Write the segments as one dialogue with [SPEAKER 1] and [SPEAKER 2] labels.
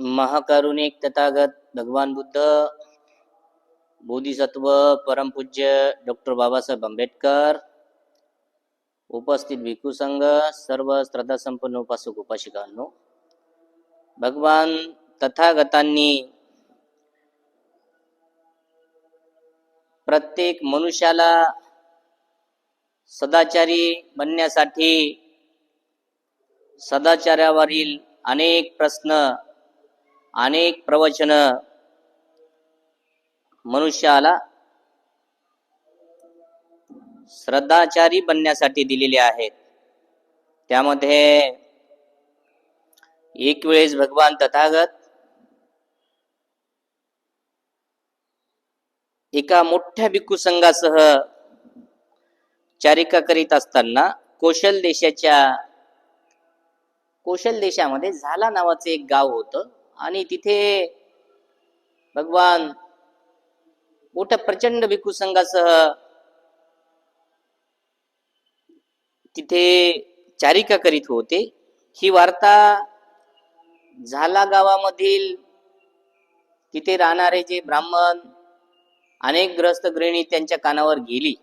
[SPEAKER 1] महाकारुणिक तथागत भगवान बुद्ध बोधिसत्व परमपूज्य डॉक्टर बाबासाहेब आंबेडकर उपस्थित भिक्खू संघ सर्व श्रद्धा संपन्न उपासक उपासिकांनो भगवान तथागतांनी प्रत्येक मनुष्याला सदाचारी बनण्यासाठी सदाचारावरील अनेक प्रश्न अनेक प्रवचन मनुष्याला श्रद्धाचारी बनण्यासाठी दिलेले आहेत. त्यामध्ये एक वेळेस भगवान तथागत एका मोठ्या भिक्खू संघासह चारिका करीत असताना कौशल देशाच्या कौशल देशामध्ये झाला नावाचं एक गाव होतं. आणि तिथे भगवान मोठ्या प्रचंड भिकू संघासह तिथे चारिका करीत होते. ही वार्ता झाला गावामधील तिथे राहणारे जे ब्राह्मण अनेक ग्रस्त गृहिणी त्यांच्या कानावर गेली.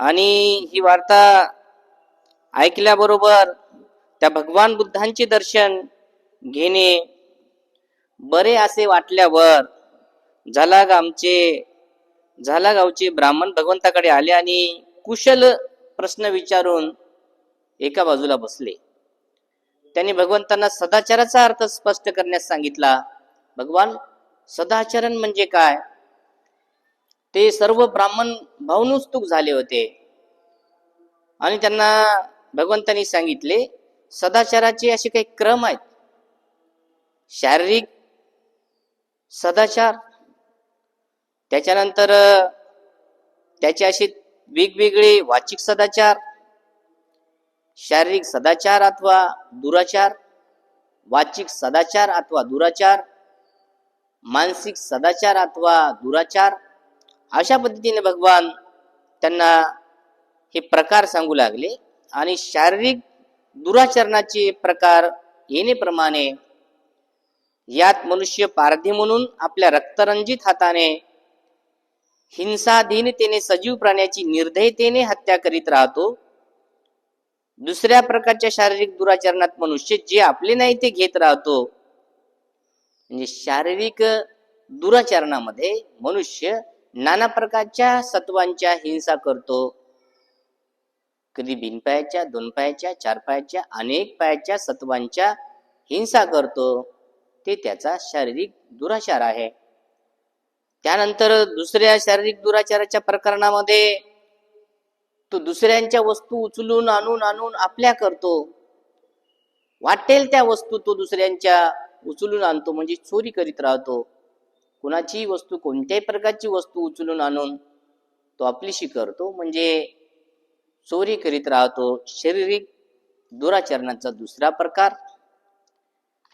[SPEAKER 1] आणि ही वार्ता ऐकल्याबरोबर त्या भगवान बुद्धांचे दर्शन घेणे. बरे असे वाटल्यावर झाला आमचे झाला गावचे ब्राह्मण भगवंताकडे आले आणि कुशल प्रश्न विचारून एका बाजूला बसले. त्यांनी भगवंतांना सदाचाराचा अर्थ स्पष्ट करण्यास सांगितला भगवान सदाचरण म्हणजे काय? ते सर्व ब्राह्मण भावनुस्तुक झाले होते. आणि त्यांना भगवंतांनी सांगितले सदाचाराचे असे काही क्रम आहेत शारीरिक सदाचार. त्याच्यानंतर त्याचे असे वेगवेगळे वाचिक सदाचार शारीरिक सदाचार अथवा दुराचार वाचिक सदाचार अथवा दुराचार मानसिक सदाचार अथवा दुराचार अशा पद्धतीने भगवान त्यांना हे प्रकार सांगू लागले आणि शारीरिक दुराचरणाचे प्रकार येणेप्रमाणे यात मनुष्य पारधी म्हणून आपल्या रक्तरंजित हाताने हिंसाधीनतेने सजीव प्राण्याची निर्दयतेने हत्या करीत राहतो. दुसऱ्या प्रकारच्या शारीरिक दुराचरणात मनुष्य जे आपले नाही ते घेत राहतो. म्हणजे शारीरिक दुराचरणामध्ये मनुष्य नाना प्रकारच्या सत्वांच्या हिंसा करतो. कधी बिन पायाच्या दोन पायाच्या चार पायाच्या अनेक पायाच्या सत्वांच्या हिंसा करतो. ते त्याचा शारीरिक दुराचार आहे. त्यानंतर दुसऱ्या शारीरिक दुराचाराच्या प्रकरणामध्ये तो दुसऱ्यांच्या वस्तू उचलून आणून आणून आपल्या करतो. वाटेल त्या वस्तू तो दुसऱ्यांच्या उचलून आणतो म्हणजे चोरी करीत राहतो. कुणाची वस्तू कोणत्याही प्रकारची वस्तू उचलून आणून तो आपलीशी करतो म्हणजे चोरी करीत राहतो. शारीरिक दुराचरणाचा दुसरा प्रकार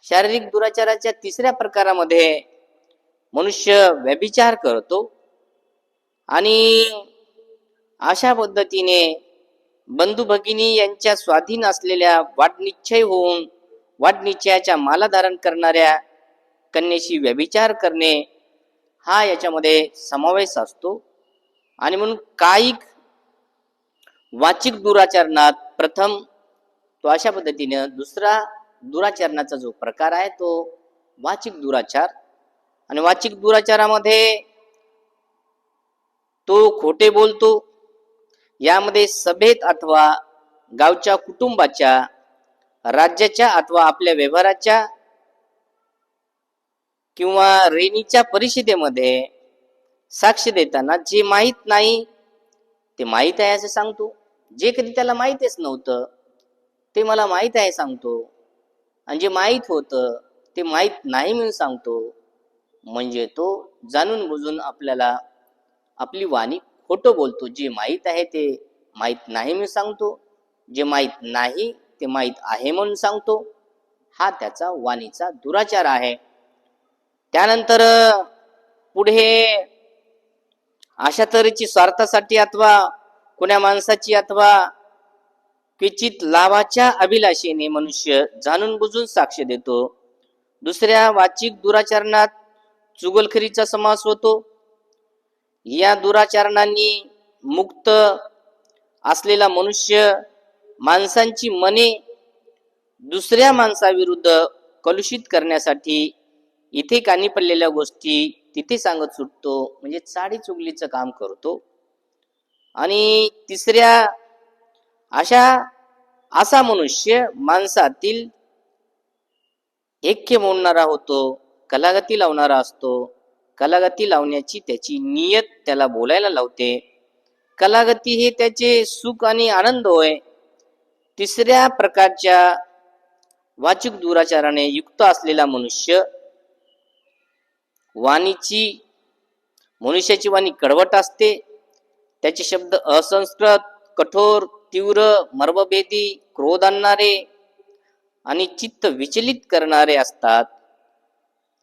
[SPEAKER 1] शारीरिक दुराचाराच्या तिसऱ्या प्रकारामध्ये मनुष्य व्यभिचार करतो आणि अशा पद्धतीने बंधू भगिनी यांच्या स्वाधीन असलेल्या वाटनिश्चय होऊन वाटनिश्चयाच्या माला धारण करणाऱ्या कन्येशी व्यभिचार करणे हा याच्यामध्ये समावेश असतो. आणि म्हणून कायिक वाचिक दुराचरणात प्रथम तो अशा पद्धतीने दुसरा दुराचरणाचा जो प्रकार आहे तो वाचिक दुराचार. आणि वाचिक दुराचारामध्ये तो खोटे बोलतो. यामध्ये सभेत अथवा गावच्या कुटुंबाच्या राज्याच्या अथवा आपल्या व्यवहाराच्या किंवा रेणीच्या परिषदेमध्ये साक्ष देताना जे माहीत नाही ते माहीत आहे असं सांगतो. जे कधी त्याला माहीतच नव्हतं ते मला माहीत आहे सांगतो. आणि जे माहीत होतं ते माहीत नाही म्हणून सांगतो म्हणजे तो जाणून बुजून आपल्याला आपली वाणी खोटं बोलतो. जे माहीत आहे ते माहीत नाही म्हणून सांगतो. जे माहीत नाही ते माहीत आहे म्हणून सांगतो. हा त्याचा वाणीचा दुराचार आहे. त्यानंतर पुढे अशा तऱ्हेची स्वार्थासाठी अथवा कोण्या माणसाची अथवा क्वचित लाभाच्या अभिलाषेने मनुष्य जाणून बुजून साक्ष देतो. दुसऱ्या वाचिक दुराचरणात चुगलखरीचा समास होतो. या दुराचरणांनी मुक्त असलेला मनुष्य माणसांची मने दुसऱ्या माणसाविरुद्ध कलुषित करण्यासाठी इथे कानी पडलेल्या गोष्टी तिथे सांगत सुटतो. म्हणजे चाडी चुगलीचं काम करतो. आणि तिसऱ्या अशा असा मनुष्य माणसातील ऐक्य मोडणारा होतो कलागती लावणारा असतो. कलागती लावण्याची त्याची नियत त्याला बोलायला लावते. कलागती हे त्याचे सुख आणि आनंद होय. तिसऱ्या प्रकारच्या वाचिक दुराचाराने युक्त असलेला मनुष्य वाणीची मनुष्याची वाणी कडवट असते. त्याचे शब्द असंस्कृत कठोर तीव्र मर्मभेदी क्रोध आणणारे आणि चित्त विचलित करणारे असतात.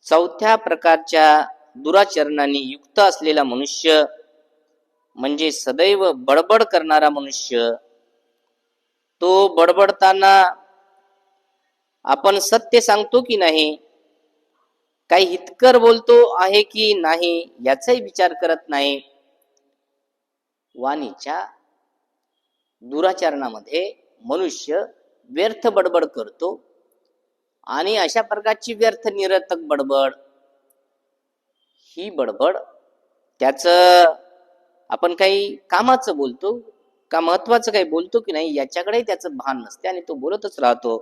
[SPEAKER 1] चौथ्या प्रकारच्या दुराचरणाने युक्त असलेला मनुष्य म्हणजे सदैव बडबड करणारा मनुष्य. तो बडबडताना आपण सत्य सांगतो की नाही? काही हितकर बोलतो आहे की नाही? याचाही विचार करत नाही. वाणीच्या दुराचरणामध्ये मनुष्य व्यर्थ बडबड करतो. आणि अशा प्रकारची व्यर्थ निरर्थक बडबड ही बडबड त्याच आपण काही कामाचं बोलतो का महत्वाचं काही बोलतो की नाही याच्याकडे त्याचं भान नसते आणि तो बोलतच राहतो.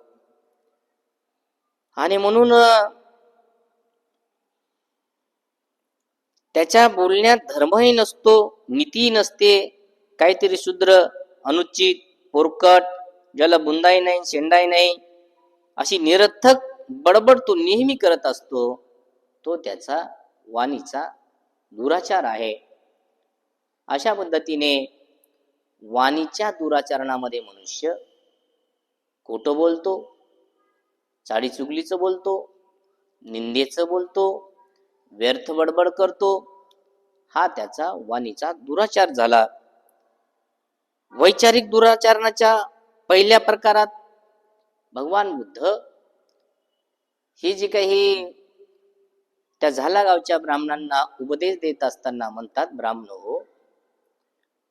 [SPEAKER 1] आणि म्हणून त्याच्या बोलण्यात धर्मही नसतो नीती नसते काहीतरी शूद्र अनुचित पोरकट ज्याला बुंदाई नाही शेंडाई नाही अशी निरर्थक बडबड तो नेहमी करत असतो तो त्याचा वाणीचा दुराचार आहे. अशा पद्धतीने वाणीच्या दुराचरणामध्ये मनुष्य खोटं बोलतो चाडी चुगलीचं बोलतो निंदेचं बोलतो व्यर्थ बडबड करतो हा त्याचा वाणीचा दुराचार झाला. वैचारिक दुराचरणाच्या पहिल्या प्रकारात भगवान बुद्ध ही जी काही त्या झाला गावच्या ब्राह्मणांना उपदेश देत असताना म्हणतात ब्राह्मण हो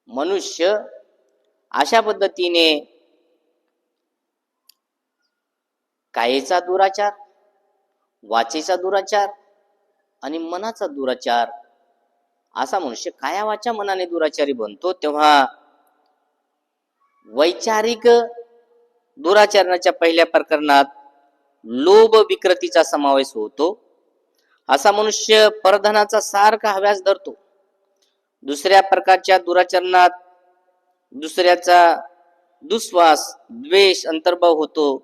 [SPEAKER 1] मनुष्य अशा पद्धतीने कायेचा दुराचार वाचेचा दुराचार आणि मनाचा दुराचार असा मनुष्य काया वाचा मनाने दुराचारी बनतो तेव्हा वैचारिक दुराचरणाच्या पहिल्या प्रकरणात लोभ विकृतीचा समावेश होतो. असा मनुष्य परधनाचा सारखा हव्यास धरतो. दुसऱ्या प्रकारच्या दुराचरणात दुसऱ्याचा दुस्वास द्वेष अंतर्भाव होतो.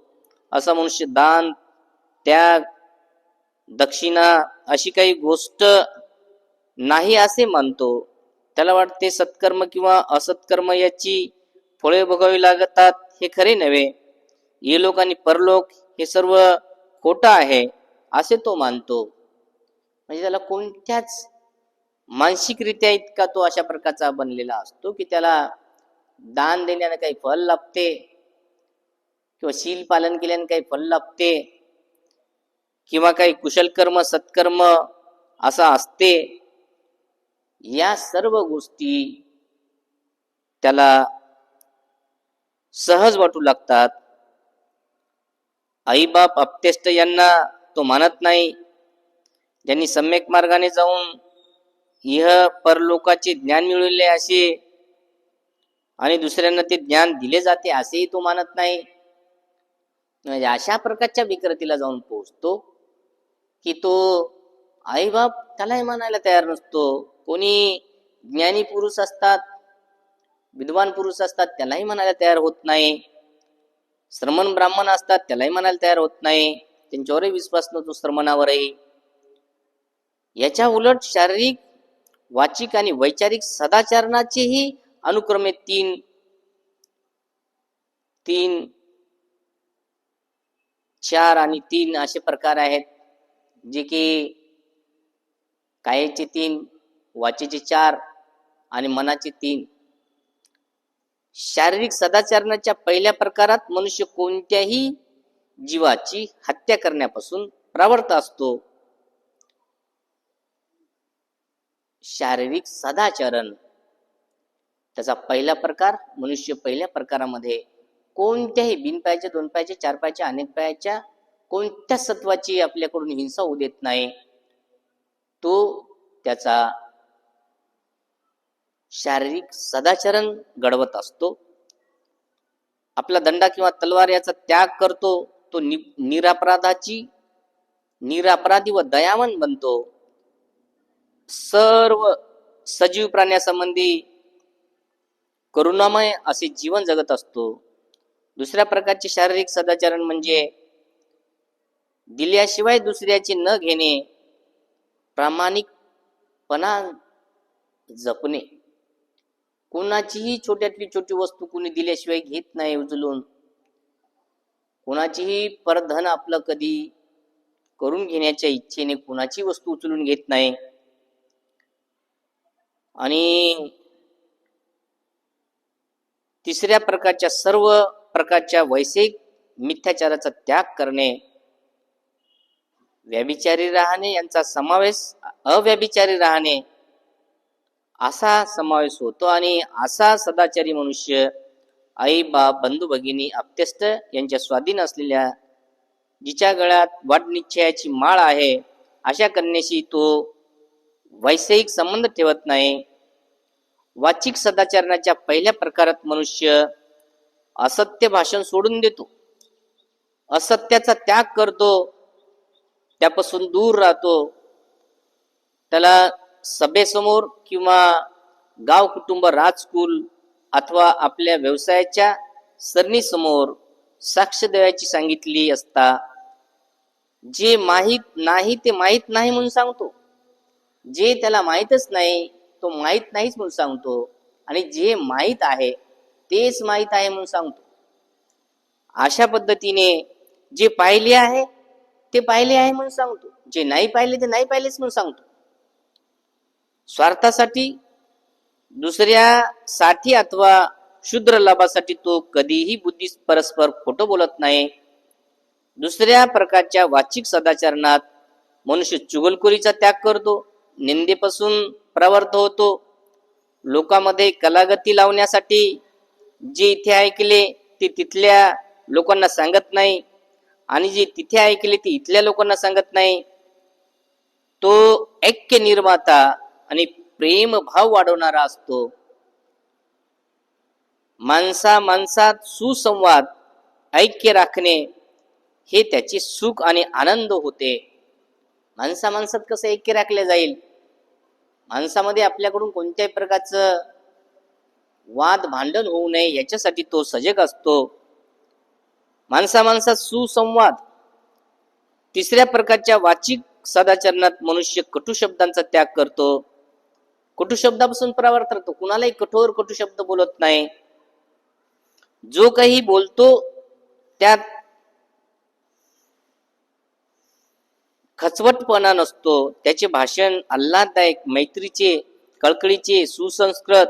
[SPEAKER 1] असा मनुष्य दान त्याग दक्षिणा अशी काही गोष्ट नाही असे मानतो. त्याला वाटते सत्कर्म किंवा असत्कर्म याची फळे भोगावी लागतात हे खरे नव्हे. ये लोक आणि परलोक हे सर्व खोटं आहे असे तो मानतो. म्हणजे त्याला कोणत्याच मानसिकरित्या इतका तो अशा प्रकारचा बनलेला असतो की त्याला दान देण्याने काही फल लाभते किंवा शील पालन केल्याने काही फल लाभते किंवा काही कुशल कर्म सत्कर्म असा असते. या सर्व गोष्टी त्याला सहज वाटू लागतात. आई बाप अपतेष्ट यांना तो मानत नाही. ज्यांनी सम्यक मार्गाने जाऊन इह परलोकाचे ज्ञान मिळवले असे आणि दुसऱ्यांना ते ज्ञान दिले जाते असेही तो मानत नाही. म्हणजे अशा प्रकारच्या विकृतीला जाऊन पोहोचतो की तो आई बाप त्यालाही मानायला तयार नसतो. कोणी ज्ञानी पुरुष असतात विद्वान पुरुष असतात त्यालाही म्हणायला तयार होत नाही. श्रमण ब्राह्मण असतात त्यालाही म्हणायला तयार होत नाही. त्यांच्यावरही विश्वास नसतो श्रमणावरही. याच्या उलट शारीरिक वाचिक आणि वैचारिक सदाचरणाचेही अनुक्रमे तीन. तीन चार आणि तीन असे प्रकार आहेत जे की कायेचे तीन वाचेचे चार आणि मनाचे तीन. शारीरिक सदाचरणाच्या पहिल्या प्रकारात मनुष्य कोणत्याही जीवाची हत्या करण्यापासून प्रवर्त असतो. शारीरिक सदाचरण. त्याचा पहिला प्रकार मनुष्य पहिल्या प्रकारामध्ये कोणत्याही बिनपायाच्या दोन पायाच्या चार पायाच्या अनेक पायाच्या कोणत्या सत्वाची आपल्याकडून हिंसा होऊ देत नाही तो त्याचा शारीरिक सदाचरण घडवत असतो. आपला दंडा किंवा तलवार याचा त्याग करतो तो नि निरापराधाची निरापराधी व दयावन बनतो. सर्व सजीव प्राण्यासंबंधी करुणामय असे जीवन जगत असतो. दुसऱ्या प्रकारचे शारीरिक सदाचरण म्हणजे दिल्याशिवाय दुसऱ्याचे न घेणे प्रामाणिकपणा जपणे. कोणाचीही छोट्यातली छोटी वस्तू कुणी दिल्याशिवाय घेत नाही उचलून. कोणाचीही परधन आपलं कधी करून घेण्याच्या इच्छेने कोणाची वस्तू उचलून घेत नाही. आणि तिसऱ्या प्रकारच्या सर्व प्रकारच्या वैषयिक मिथ्याचाराचा त्याग करणे व्याभिचारी राहणे यांचा समावेश अव्याभिचारी राहणे असा समावेश होतो आणि असा सदाचारी मनुष्य आई बाप बंधू भगिनी अप्त्यस्त यांच्या स्वाधीन असलेल्या जिच्या गळ्यात वाटनिश्चयाची माळ आहे अशा कन्याशी तो वैषयिक संबंध ठेवत नाही. वाचिक सदाचरणाच्या पहिल्या प्रकारात मनुष्य असत्य भाषण सोडून देतो. असत्याचा त्याग करतो त्यापासून दूर राहतो. त्याला सभेसमोर किंवा गाव कुटुंब राजकुल अथवा आपल्या व्यवसायाच्या सरणीसमोर साक्ष द्यायची सांगितली असता जे माहीत नाही ते माहीत नाही म्हणून सांगतो. जे त्याला माहीतच नाही तो माहीत नाहीच म्हणून सांगतो. आणि जे माहीत आहे तेच माहीत आहे म्हणून सांगतो. अशा पद्धतीने जे पाहिले आहे ते पाहिले आहे म्हणून सांगतो. जे नाही पाहिले ते नाही पाहिलेच म्हणून सांगतो. स्वार्थासाठी दुसऱ्यासाठी अथवा शूद्र लाभासाठी तो कधीही बुद्धी परस्पर खोटं बोलत नाही. दुसऱ्या प्रकारच्या वाचिक सदाचरणात मनुष्य चुगलखोरीचा त्याग करतो निंदेपासून प्रवर्त होतो. लोकांमध्ये कलागती लावण्यासाठी जे इथे ऐकले ते तिथल्या लोकांना सांगत नाही आणि जे तिथे ऐकले ते इथल्या लोकांना सांगत नाही. तो ऐक्य निर्माता आणि प्रेम भाव वाढवणारा असतो. माणसा माणसात सुसंवाद ऐक्य राखणे हे त्याचे सुख आणि आनंद होते. माणसा माणसात कसं ऐक्य राखले जाईल? माणसामध्ये आपल्याकडून कोणत्याही प्रकारचं वाद भांडण होऊ नये याच्यासाठी तो सजग असतो. माणसा माणसात सुसंवाद. तिसऱ्या प्रकारच्या वाचिक सदाचरणात मनुष्य कटू शब्दांचा त्याग करतो. कटू शब्दापासून परावर्त राहतो. कुणालाही कठोर कटू शब्द बोलत नाही. जो काही बोलतो त्यात खचवटपणा नसतो. त्याचे भाषण आल्हाददायक मैत्रीचे कळकळीचे सुसंस्कृत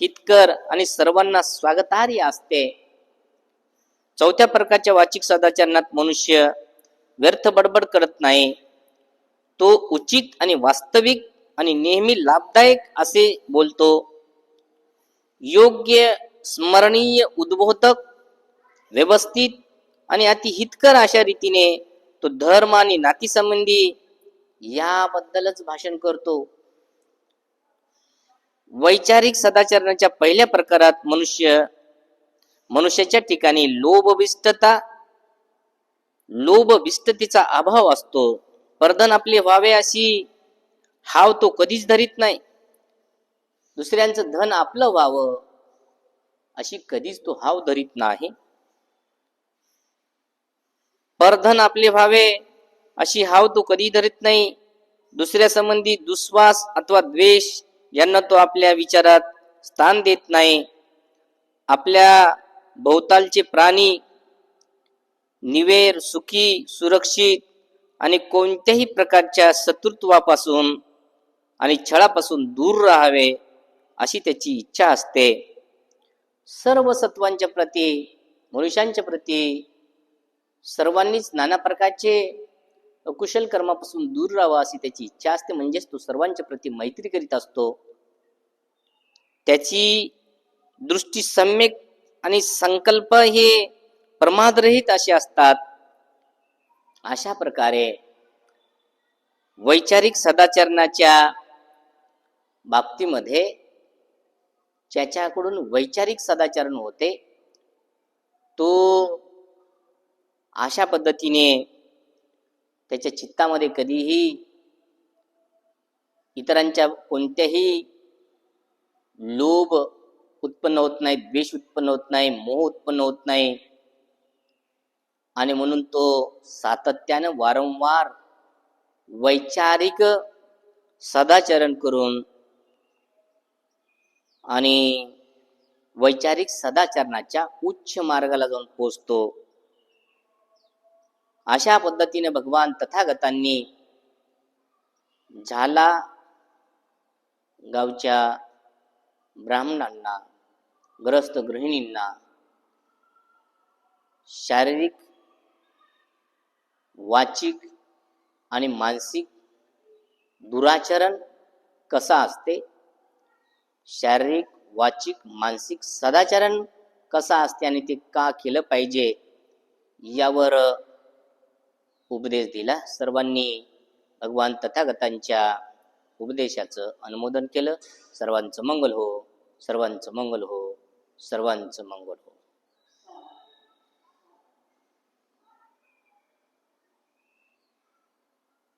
[SPEAKER 1] हितकर आणि सर्वांना स्वागतार्य असते. चौथ्या प्रकारच्या वाचिक सदाचरणात मनुष्य व्यर्थ बडबड करत नाही. तो उचित आणि वास्तविक आणि नेहमी लाभदायक असे बोलतो. योग्य स्मरणीय उद्बोधक व्यवस्थित आणि अति हितकर अशा रीतीने तो धर्म आणि नातीसंबंधी याबद्दलच भाषण करतो. वैचारिक सदाचरणाच्या पहिल्या प्रकारात मनुष्य मनुष्याच्या ठिकाणी लोभविष्टता लोभविष्टतेचा अभाव असतो. परधन आपले व्हावे अशी हाव तो कधीच धरीत नाही. दुसऱ्यांचं धन आपलं व्हावं अशी कधीच तो हाव धरीत नाही. परधन आपले व्हावे अशी हाव तो कधी धरीत नाही. दुसऱ्या संबंधी दुस्वास अथवा द्वेष यांना तो आपल्या विचारात स्थान देत नाही. आपल्या भोवतालचे प्राणी निवेर सुखी सुरक्षित आणि कोणत्याही प्रकारच्या शत्रुत्वापासून आणि छळापासून दूर राहावे अशी त्याची इच्छा असते. सर्व सत्वांच्या प्रती मनुष्यांच्या प्रती सर्वांनीच नाना प्रकारचे अकुशल कर्मापासून दूर राहावा अशी त्याची इच्छा असते. म्हणजेच तो सर्वांच्या प्रती मैत्री करीत असतो. त्याची दृष्टी सम्यक आणि संकल्प हे प्रमादरहित असे असतात. अशा प्रकारे वैचारिक सदाचरणाच्या बाबतीमध्ये ज्याच्याकडून वैचारिक सदाचरण होते तो अशा पद्धतीने त्याच्या चित्तामध्ये कधीही इतरांच्या कोणत्याही लोभ उत्पन्न होत नाही द्वेष उत्पन्न होत नाही मोह उत्पन्न होत नाही. आणि म्हणून तो सातत्यानं वारंवार वैचारिक सदाचरण करून आणि वैचारिक सदाचरणाच्या उच्च मार्गाला जाऊन पोचतो अशा पद्धतीने भगवान तथागतांनी झाला गावच्या ब्राह्मणांना ग्रस्त गृहिणींना शारीरिक वाचिक आणि मानसिक दुराचरण कसा असते शारीरिक वाचिक मानसिक सदाचरण कसा असते आणि ते का केलं पाहिजे यावर उपदेश दिला. सर्वांनी भगवान तथागतांच्या उपदेशाचं अनुमोदन केलं. सर्वांचं मंगल हो सर्वांचं मंगल हो सर्वांचं मंगल हो.